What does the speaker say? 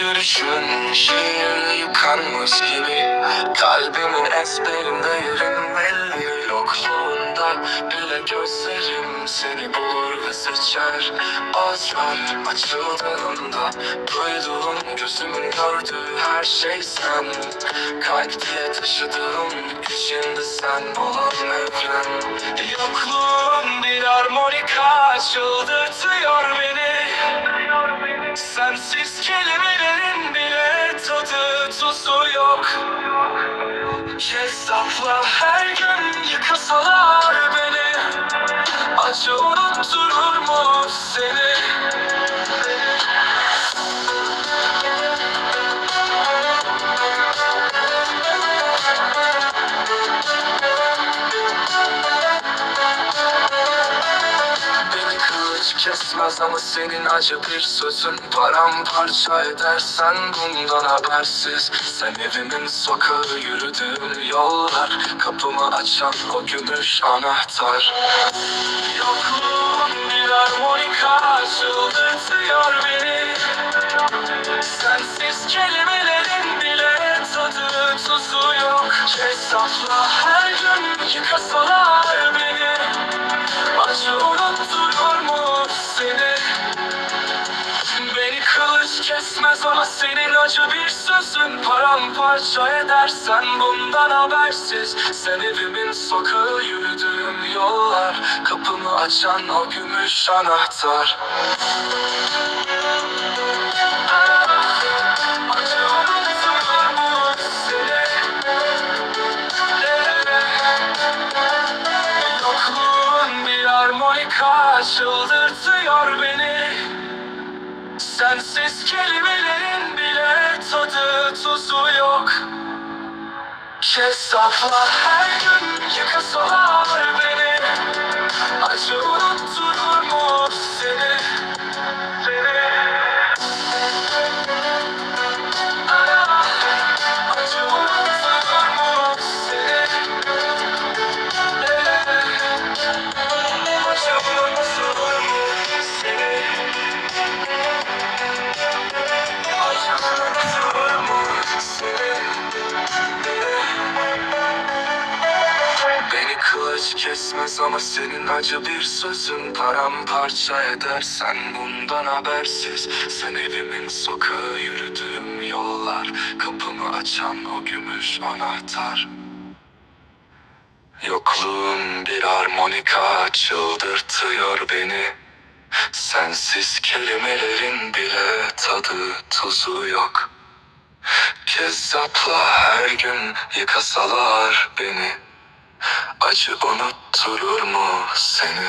görüşün şiir yıkanmış gibi. Kalbimin ezberinde yerin belli Yokluğunda bile gözlerim seni bulur ve seçer. Ağızlar açıldığında Duyduğum gözümün gördüğü her şey sen. Kalp diye taşıdığım içinde sen olan evren. Yokluğun bir harmonika beni Sensiz kelimelerin bile tadı tuzu yok Hesapla her gün yıkasalar beni Acı unutturur mu seni? Kesmez ama senin acı bir sözün Paramparça edersen bundan habersiz. Sen evimin sokağı yürüdüğüm yollar Kapımı açan o gümüş anahtar. Yokluğun bir harmonika çıldırtıyor beni. Sensiz kelimelerin bile tadı tuzu yok. Hesapla her gün yıkasalar beni kesmez ama senin acı bir sözün. Paramparça edersen bundan habersiz. Sen evimin sokağı yürüdüğüm yollar. Kapımı açan o gümüş anahtar. Seni? Yokluğun bir harmonika çıldırtıyor beni Sensiz kelimelerin bile tadı tuzu yok. Hesapla her gün yıkasalar kesmez ama senin acı bir sözün Paramparça edersen bundan habersiz. Sen evimin sokağı yürüdüğüm yollar Kapımı açan o gümüş anahtar. Yokluğun bir harmonika çıldırtıyor beni. Sensiz kelimelerin bile tadı tuzu yok. Kezzapla her gün yıkasalar beni Acı unutturur mu seni?